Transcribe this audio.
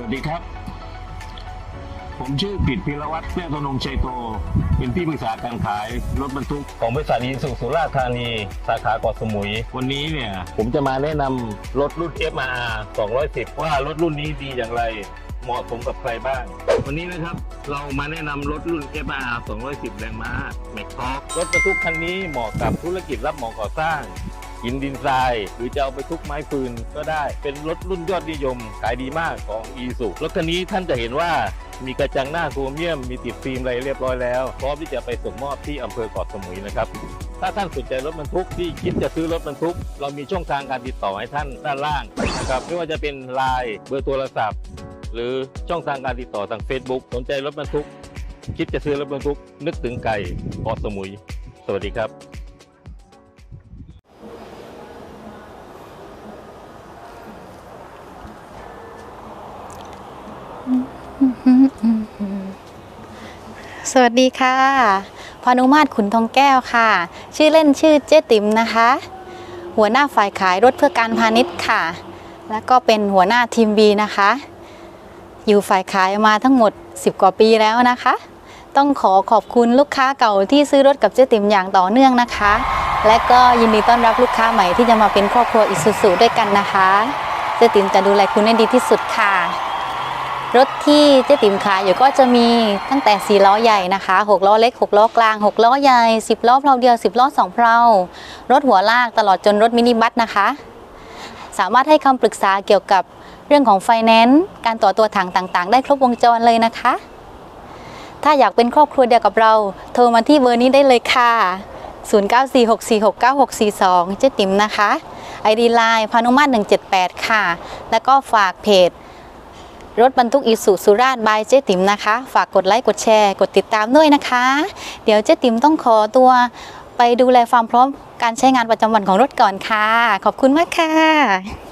วัสดีครับ ผมชื่อปิดพิรวัตรเพื่อนธนงชัยโต เป็นที่ปรึกษาการขายรถบรรทุกของบริษัทอีสุสุราษฎร์ธานี สาขาเกาะสมุย วันนี้เนี่ย ผมจะมาแนะนำรถรุ่น FR 210 ว่ารถรุ่นนี้ดีอย่างไร เหมาะสมกับใครบ้าง วันนี้นะครับเรามาแนะนำรถรุ่น FR 210 แรงม้าแม็กทอกรถบรรทุกคันนี้เหมาะกับธุรกิจรับเหมาก่อสร้าง หินดินทราย หรือจะเอาไปทุกไม้ฟืนก็ได้ เป็นรถรุ่นยอดนิยมขายดีมากของอีสุรถคันนี้ท่านจะเห็นว่ามีกระจังหน้าโครเมียม มีติดฟิล์มอะไรเรียบร้อยแล้ว พร้อมที่จะไปส่งมอบที่อำเภอเกาะสมุยนะครับ ถ้าท่านสนใจรถบรรทุกที่คิดจะซื้อรถบรรทุก เรามีช่องทางการติดต่อให้ท่านด้านล่างนะครับไม่ว่าจะเป็นไลน์เบอร์โทรศัพท์ หรือช่องทางการติดต่อทาง Facebook สนใจรถบรรทุก คิดจะซื้อรถบรรทุกนึกถึงไก่เกาะสมุย สวัสดีครับ สวัสดีค่ะ พานุมาตรขุนทองแก้วค่ะ ชื่อเล่นชื่อเจ๊ติ๋มนะคะ หัวหน้าฝ่ายขายรถเพื่อการพาณิชย์ค่ะ แล้วก็เป็นหัวหน้าทีมบีนะคะ อยู่ฝ่ายขายมาทั้งหมด 10 กว่าปีแล้วนะคะ ต้องขอขอบคุณลูกค้าเก่าที่ซื้อรถกับเจ๊ติ๋มอย่างต่อเนื่องนะคะ และก็ยินดีต้อนรับลูกค้าใหม่ที่จะมาเป็นครอบครัวอิสุสุด้วยกันนะคะ เจ๊ติ๋มจะดูแลคุณให้ดีที่สุดค่ะ รถที่เจ๊ติ๋มขายอยู่ก็จะมีตั้งแต่ 4 ล้อใหญ่นะคะ6ล้อเล็ก 6 ล้อกลาง 6 ล้อใหญ่ 10 ล้อเพลาเดียว 10 ล้อ2เพลารถหัวลากตลอดจนรถมินิบัสนะคะ สามารถให้คำปรึกษาเกี่ยวกับเรื่องของไฟแนนซ์การต่อตัวถังต่างๆ ได้ครบวงจรเลยนะคะ ถ้าอยากเป็นครอบครัวเดียวกับเรา โทรมาที่เบอร์นี้ได้เลยค่ะ 0946469642 เจ๊ติ๋มนะคะ ID Line พานุมาตร178 ค่ะ แล้วก็ฝากเพจ รถบรรทุกอีสุสุราษฎร์บายเจ๊ติ๋มนะคะ ฝากกดไลค์กดแชร์ กดติดตามด้วยนะคะ เดี๋ยวเจ๊ติ๋มต้องขอตัวไปดูแลความพร้อมการใช้งานประจำวันของรถก่อนค่ะ ขอบคุณมากค่ะ